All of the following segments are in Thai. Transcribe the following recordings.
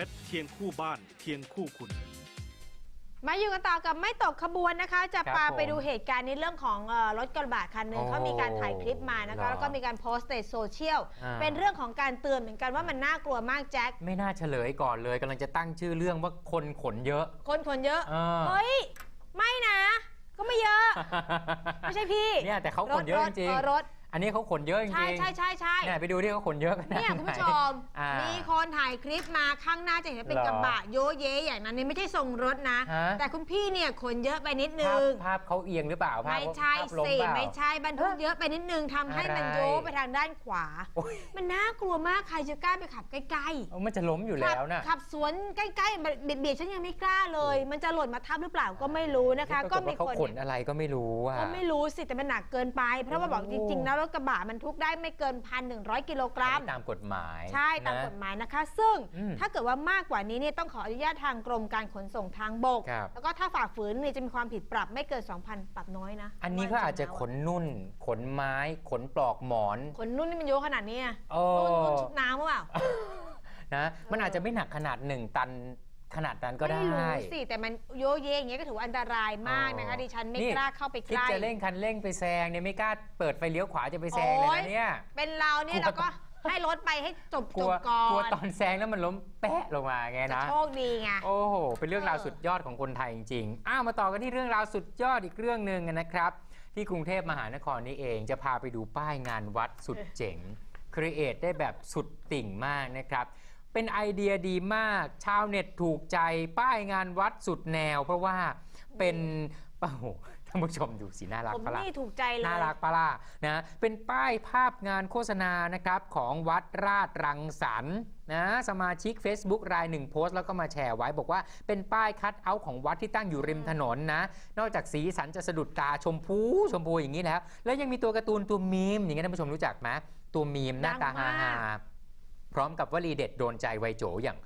ป๊ดเคียงคู่บ้านเคียงคู่คุณ มาอยู่กันต่อกับไม่ตกขบวนนะคะ จะครับพาผมไปดูเหตุการณ์ในเรื่องของเอ่อรถกระบะคันหนึ่งโอ้เขามีการถ่ายคลิปมานะเหรคะ อแล้วก็มีการโพสต์ในโซเชียลอ่า เป็นเรื่องของการเตือนเหมือนกันว่ามันน่ากลัวมากแจ็คไม่น่าเฉลยก่อนเลยกำลังจะตั้งชื่อเรื่องว่าคนขนเยอะคนคนเยอะเออ เฮ้ยไม่นะ ก็ไม่เยอะ ไม่ใช่พี่เนี่ยแต่เขาขนเยอะรถจริงเออรถ อันนี้เขาขนเยอะจริงใช่ใช่ใช่ใช่เนี่ยไปดูที่เขาขนเยอะกันเนี่ยคุณผู้ชมอ่ามีคนถ่ายคลิปมาข้างหน้าจะเห็นเป็นเหรอกระบะโยเยอย่างนั้นนี่ไม่ใช่ทรงรถนะฮะแต่คุณพี่เนี่ยขนเยอะไปนิดนึภาพงภาพเขาเอียงหรือเปล่าภาพไม่ใช่ภาพล้มสิเปล่าไม่ใช่บรรทุกเยอะไปนิดนึงทำให้มันอะไรโยกไปทางด้านขวาโอ้ยมันน่ากลัวมากใครจะกล้าไปขับใกล้เอามันจะล้มอยู่ๆแล้วนะขับขับสวนใกล้ๆเบียดเบียดฉันยังไม่กล้าเลย มันจะหล่นมาทับหรือเปล่าก็ไม่รู้นะคะปราก็ฏมีว่าเขาคนขนเนี่ยอะไรก็ไม่รู้อะก็ไม่รู้สิแต่มันหนักเกินไป เพราะว่าบอกโอ้จริงๆนะรถกระบะมันทุกได้ไม่เกินพันหนึ่งร้อยกิโลกรัม ตามกฎหมายใช่ตามนะ กฎหมายนะคะ ซึ่งอืมถ้าเกิดว่ามากกว่านี้เนี่ยต้องขออนุญาตทางกรมการขนส่งทางบก ครับ แล้วก็ถ้าฝ่าฝืนเนี่ยจะมีความผิดปรับไม่เกิน 2,000 ปรับน้อยนะอันนี้ก็อาจจะขนนุ่น ขนไม้ ขนปลอกหมอนขนนุ่นนี่มันโยกขนาดนี้อะโอ้นุ่นนุ่นชุบน้ำหรือเปล่า นะ มันอาจจะไม่หนักขนาดหนึ่งตัน ขนาดนั้นก็ได้ ไม่รู้สิ แต่มันโยเยอย่างเงี้ยก็ถือว่าอันตรายมากนะคะอ๋อดิฉันไม่นี่ กล้าเข้าไปคิดใกล้จะเร่งคันเร่งไปแซงเนี่ยไม่กล้าเปิดไฟเลี้ยวขวาจะไปแซงเลยโอ๊ยนะเนี่ย เป็นเราเนี่ยกลัว เราก็ให้รถไปให้จบกจลับวก่อกลัวนตอนแซงแล้วมันล้มแปะลงมาไงจะนะ โชคดีไง โอ้โห เป็นเรื่องราวเออ สุดยอดของคนไทยจริงๆ อ้าว มาต่อกันที่เรื่องราวสุดยอดอีกเรื่องหนึ่งนะครับ ที่กรุงเทพมหานครนี้เองจะพาไปดูป้ายงานวัดสุดเจ๋งครีเอทได้แบบสุดติ่งมากนะครับ เป็นไอเดียดีมาก ชาวเน็ตถูกใจป้ายงานวัดสุดแนว เพราะว่าเป็นโอ้โหท่านผู้ชมดูสิน่ารักผมปะล่ะนี่ถูกใจเลย น่ารักปะล่ะนะเป็นป้ายภาพงานโฆษณานะครับของวัดราชรังสรรค์นะสมาชิก Facebook รายหนึ่งโพสต์แล้วก็มาแชร์ไว้ บอกว่าเป็นป้ายคัดเอาท์ของวัดที่ตั้งอยู่ริมถนนนะ นอกจากสีสันจะสะดุดตาชมพูชมพูอย่างนี้แล้ว แล้วยังมีตัวการ์ตูนตัวมีมอย่างนี้ท่านผู้ชมรู้จักไหมตัวมีมหน้าตาดัฮางมากฮา พร้อมกับวลีเด็ดโดนใจไวยโจอย่าง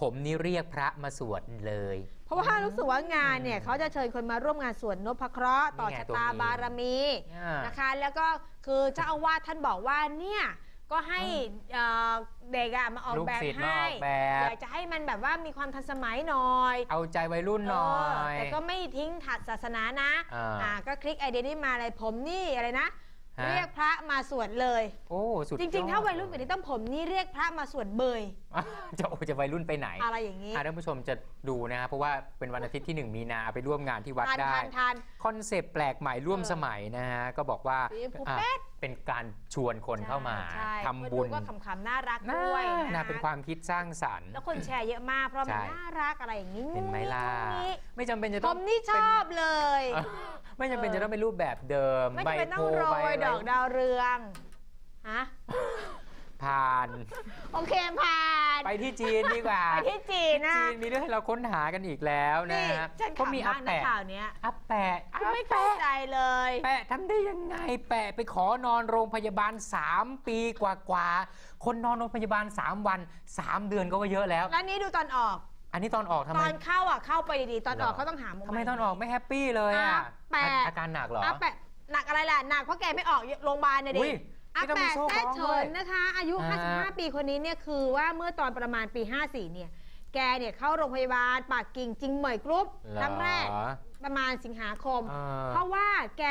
ผมนี่เรียกพระมาสวดเลย เพราะว่ารู้สึกว่างานเนี่ยเขาจะเชิญคนมาร่วมงานสวดนพเคราะห์ต่อนี่ไงชะตัวตานี้ บารมีอ่านนะคะ แล้วก็คือเจ้าอาวาสท่านบอกว่าเนี่ยก็ให้เอ่อเด็กอะมาออกลูกแบบศิษย์มาให้ ออกแบบอยากจะให้มันแบบว่ามีความทันสมัยหน่อยเอาใจวัยรุ่นหน่อยเแต่ก็ไม่ทิ้งถัดศาสนานะอ่า อ่าก็คลิกไอเดียนี้มาอะไรผมนี่อะไรนะ ฮะ เรียกพระมาสวดเลย โอ้สุดจริง ๆ ถ้าวัยรุ่นเลกว่านี้ต้องผมนี่เรียกพระมาสวดเบยจะโอ้จะวัยรุ่นไปไหนอะไรอย่างนี้อะท่านผู้ชมจะดูนะครับเพราะว่าเป็นวันอาทิตย์ที่ 1 มีนาไปร่วมงานที่วัดทานได้ ทานทาน คอนเซปต์แปลกใหม่ร่วมเออสมัยนะฮะ ก็บอกว่าสีชมพูอะแป๊ด เป็นการชวนคนเข้ามาใช่ทำบุญคนดูก็ขำๆน่ารักน่าด้วยน่าเป็นความคิดสร้างสรรค์ แล้วคนแชร์เยอะมากเพราะมันใช่ น่ารักอะไรอย่างนี้เห็นไหมล่ะงุ้งงิ้งไม่จำเป็นจะผต้องมนี่ชอบเลยเป็น ไม่จำเป็นจะต้องเป็นรูปแบบเดิมไม่ใบจำเป็นต้โพองโรใบยอะไรดอกดาวเรืองฮะผ่าน โอเคผ่าน ไปที่จีนดีกว่าไปที่จีนนะจีนมีเรื่องให้เราค้นหากันอีกแล้วนะนี่ฮะฉันก็ขำมีมาอากนะแปะข่าวเนี้ยอาแปะอาไม่เข้าแปะใจเลย แปะทำได้ยังไง แปะไปขอนอนโรงพยาบาล 3 ปีกว่าๆคนนอนโรงพยาบาล 3 วัน 3 เดือนก็ว่าเยอะแล้ว แล้วนี้ดูตอนออกอั นนี้ตอนออกทำตไมอนเข้าอะเข้าไปดีๆ ตอนออกเหรอเขาต้องหามุมทำไมตอนออกไม่แฮปปี้เลยอะอะแปะอาการหนักเหรอ อาแปะหนักอะไรล่ะหนักเพราะแกไม่ออกโรงพยาบาลเนี่ยดิอุ๊ยอาไม่ต้องมีแปะโซ่แท้คล้องเฉิด้วยนนะคะ อายุ อ่า 55 ปีคนนี้เนี่ยคือว่าเมื่อตอนประมาณปี 54 เนี่ย แกเนี่ยเข้าโรงพยาบาลปากกิ่งจิงเหมยกรุ๊ปเหรอครั้งแรกประมาณสิงหาคมเออเพราะว่าแก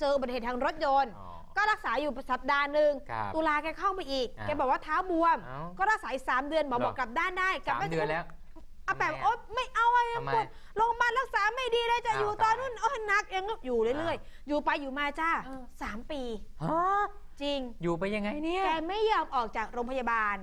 เจออุบัติเหตุทางรถยนต์อ๋อก็รักษาอยู่สัปดาห์หนึ่งครับตุลาแกเข้าไปอีก อ่า แกบอกว่าเท้าบวมเอ้าก็รักษาอีกสามเดือนหมอเหรอบอกกลับด้านได้กลับสามไม่เดือนแล้ว อาแปะทำไมอะโอ๊ยไม่เอาอะไรทำไม ปวดโรงพยาบาลรักษาไม่ดีเลยจะอ้าวอยู่ตอนตายนู้นโอ้ยหนักยังก็อยู่เรื่อยอ้าวๆอยู่ไปอยู่มาจ้าเออ สามปี ฮะจริง อยู่ไปยังไงเนี่ยแกไม่ยอมออกจากโรงพยาบาล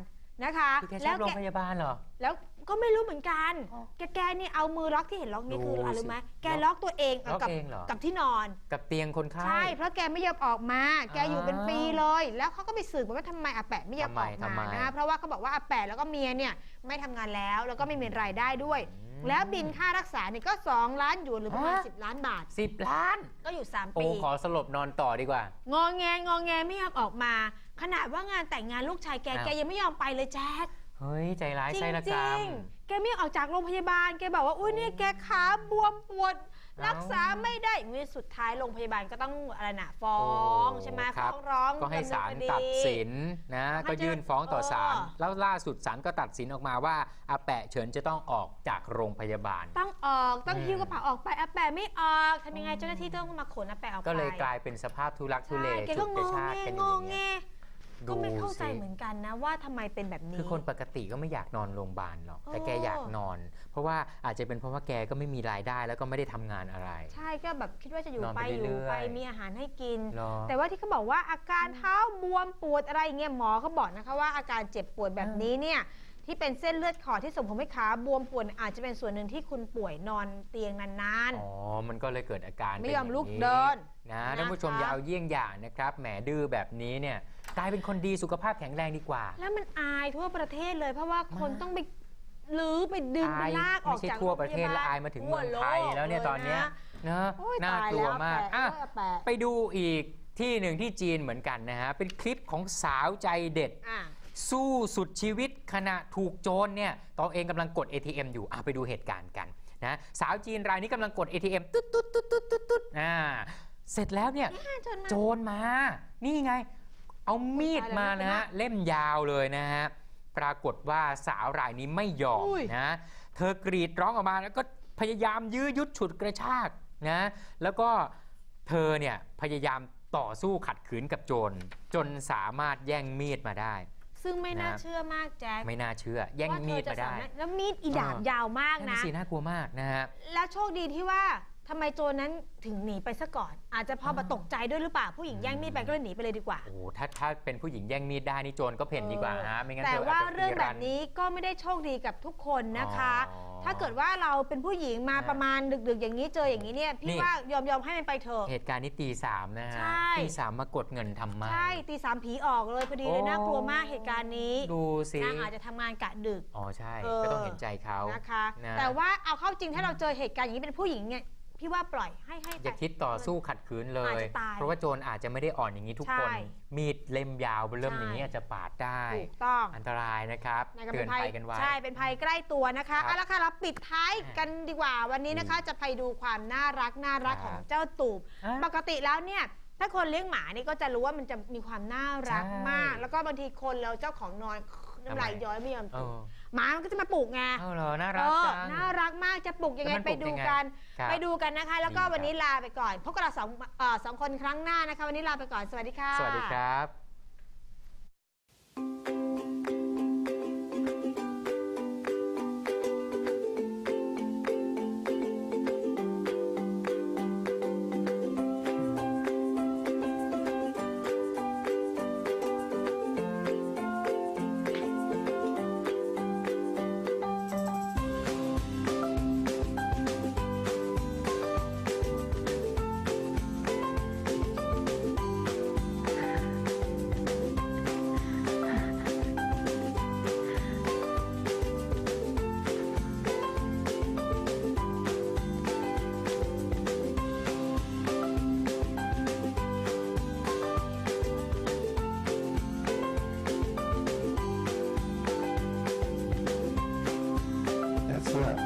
นะคะ คือแกชแล้อบวโรงแกพยาบาลเหรอ แล้ว ก็ไม่รู้เหมือนกัน อ๋อแกแกนี่เอามือล็อกที่เห็นล็อกนี่คือดูอะไรรู้ไหมสิแกล็อกตัวเองล็อกกับเองเหรอ กับที่นอน กับเตียงคนไข้ ใช่ เพราะแกไม่ยอมออกมา แกอยู่เป็นอ้าวปีเลย แล้วเขาก็ไปสืบว่าทำไมอาแปะไม่ยอมออกทำไมมาทำไมนะ เพราะว่าเขาบอกว่าอาแปะแล้วก็เมียเนี่ยไม่ทำงานแล้ว แล้วก็ไม่มีรายได้ด้วยอืมแล้วบินค่ารักษาเนี่ยก็ 2 ล้านหยวนหรือประมาณฮะ10 ล้านบาท สิบล้าน ก็อยู่ 3 โอ้ปี ขอสลบนอนต่อดีกว่า งอแงงอแงไม่ยอมออกมา ขนาดว่างานแต่งงานลูกชายแก อ้าว แกยังไม่ยอมไปเลยแจ๊ค เฮ้ย ใจร้ายจริไส้งละจกรริรมงๆแกไม่ออกจากโรงพยาบาล แกบอกว่าอุ้ยเนี่ยแกขาบวมปวดรักษาไม่ได้มีสุดท้ายโรงพยาบาลก็ต้องอะไรนะฟ้องโอ้ใช่ไหมครับ ฟ้องร้องก็ให้ศาลดำเนินคตัดสินนะ ให้ก็ยื่นฟ้องต่อศาลเออ แล้วล่าสุดศาลก็ตัดสินออกมาว่าอาแปะเฉินจะต้องออกจากโรงพยาบาล ต้องออกต้องอืม หิ้วกระเป๋าออกไปอาแปะไม่ออกทำยังไงเจ้าหน้าที่ต้องมาขนอาแปะออกไปก็เลยกลายเป็นสภาพทุลักทุเลใช่แกฉุก็ดงกระงชากแงกันองงยู่งอย่างแงเงี้ย ก็ไม่เข้าใจดูสิเหมือนกันนะว่าทำไมเป็นแบบนี้ คือคนปกติก็ไม่อยากนอนโรงพยาบาลหรอก แต่แกโอ้อยากนอน เพราะว่าอาจจะเป็นเพราะว่าแกก็ไม่มีรายได้แล้วก็ไม่ได้ทำงานอะไร ใช่ก็แบบคิดว่าจะอยู่นอนไปไปอยู่เรื่อยๆไปมีอาหารให้กินเหรอ แต่ว่าที่เขาบอกว่าอาการเท้าบวมปวดอะไรอย่างเงี้ยหมอเขาบอกนะคะว่าอาการเจ็บปวดแบบนี้เนี่ยที่เป็นเส้นเลือดขอดที่ส่งผลให้ขาบวมปวดอาจจะเป็นส่วนหนึ่งที่คุณป่วยนอนเตียงนาน อ๋อ มันก็เลยเกิดอาการไม่ยอมป็นางลุกเดินนะนะคะท่านผู้ชมอย่าเอาเยี่ยงอย่างนะครับ แหมดื้อแบบนี้เนี่ย กลายเป็นคนดีสุขภาพแข็งแรงดีกว่าๆแล้วมันอายทั่วประเทศเลย เพราะว่าคนมากต้องไปลือไปดึงไปอายลากออกไม่ใช่จากทั่วประเทศโงพและยบลอายมาถึงเมืองไทยทั่โกแล้วเนี่ยตอนเนี้ยละเนอะโอ้ยน่าตายกลัวแมากแปะอะโอ้ยแปะไปดูอีกที่หนึ่งที่จีนเหมือนกันนะฮะ เป็นคลิปของสาวใจเด็ดอะสู้สุดชีวิตขณะถูกโจรเนี่ยตัวเองกำลังกด ATM อยู่อะไปดูเหตุการณ์กันนะสาวจีนรายนี้กำลังกด ATM ตุ๊ดตุ๊ดตุ๊ดตุ๊ดตุ๊ดตุ๊ดอ่าเสร็จแล้วเนี่ยจนมาโจรมา นี่ไง เอามีดมานะฮะตายแล้วเล่มยาวเลยนะฮะปรากฏว่าสาวรายนี้ไม่ยอมอุ้ยนะเธอกรีดร้องออกมาแล้วก็พยายามยื้อยุดฉุดกระชากนะแล้วก็เธอเนี่ยพยายามต่อสู้ขัดขืนกับโจรจนสามารถแย่งมีดมาได้ ซึ่งไม่น่านะเชื่อมากแจ๊คไม่น่าเชื่อ แย่งว่าเธมีอดจะมาได้สามารถแล้วมีดอีดาบเออยาวมากนั่นนะสิน่ากลัวมากนะฮะแล้วโชคดีที่ว่า ทำไมโจรนั้นถึงหนีไปซะก่อน อาจจะเพออ่ามาตกใจด้วยหรือเปล่าผู้หญิงแย่งมีดไปก็เลยหนีไปเลยดีกว่า โอ้โหถ้าถ้าเป็นผู้หญิงแย่งมีดได้นี่โจรก็เพ่นดีกว่าฮะไม่งั้นแต่เธอว่าอาจจะเรื่องตีแบรับนี้ก็ไม่ได้โชคดีกับทุกคนนะคะ อ๋อ ถ้าเกิดว่าเราเป็นผู้หญิงมานะประมาณดึก ๆ อย่างนี้เจออย่างนี้เนี่ยนี่ พี่ว่ายอมยอมๆให้มันไปเถอะ เหตุการณ์นี้ตีสามนะฮะใช่ ตีสามมากดเงินทำไม ใช่ตีสามผีออกเลยพอดีเลยโอ้ น่ากลัวมากเหตุการณ์นี้ดูสินางอาจจะทำงานกะดึก อ๋อใช่ เออ ก็ต้องเห็นใจเขา นะคะ นะ แต่ว่าเอาเข้าจริงถ้าเราเจอเหตุการณ์อย่างนี้เป็นผู้หญิงเนี่ย พี่ว่าปล่อยให้ให้อย่าไปคิดต่อสู้ขัดขืนเลอาจยจะตายเพราะว่าโจรอาจจะไม่ได้อ่อนอย่างนี้ทุกคนใช่มีดเล่มยาวเริ่มใช่อย่างนี้อาจจะปาดได้ถูกต้องอันตรายนะครับนะก็เตืเป็อนนภัยภัยกันไว้ใช่เป็นภัยใกล้ตัวนะคะครับเอาละค่ะเราปิดท้ายกันดีกว่าวันนี้นะคะ จะไปดูความน่ารักน่ารักครับของเจ้าตูบอะปกติแล้วเนี่ยถ้าคนเลี้ยงหมานี่ก็จะรู้ว่ามันจะมีความน่ารักใช่มาก แล้วก็บางทีคนเราเจ้าของนอน น้ำลายทำไมย้อยไม่ยอมเอปลุกอหมามันก็จะมาปลุกไงเอาเหรอน่าเอรักอจัง น่ารักมากจะปลุกยังไงแล้วมันไปปลุกดูยังไงกัน ครับไปดูกันนะคะ แล้วก็ดีครับ วันนี้ลาไปก่อนพบกับเราสองเอ่อสองคนครั้งหน้านะคะ วันนี้ลาไปก่อนสวัสดีค่ะ สวัสดีครับ Excellent.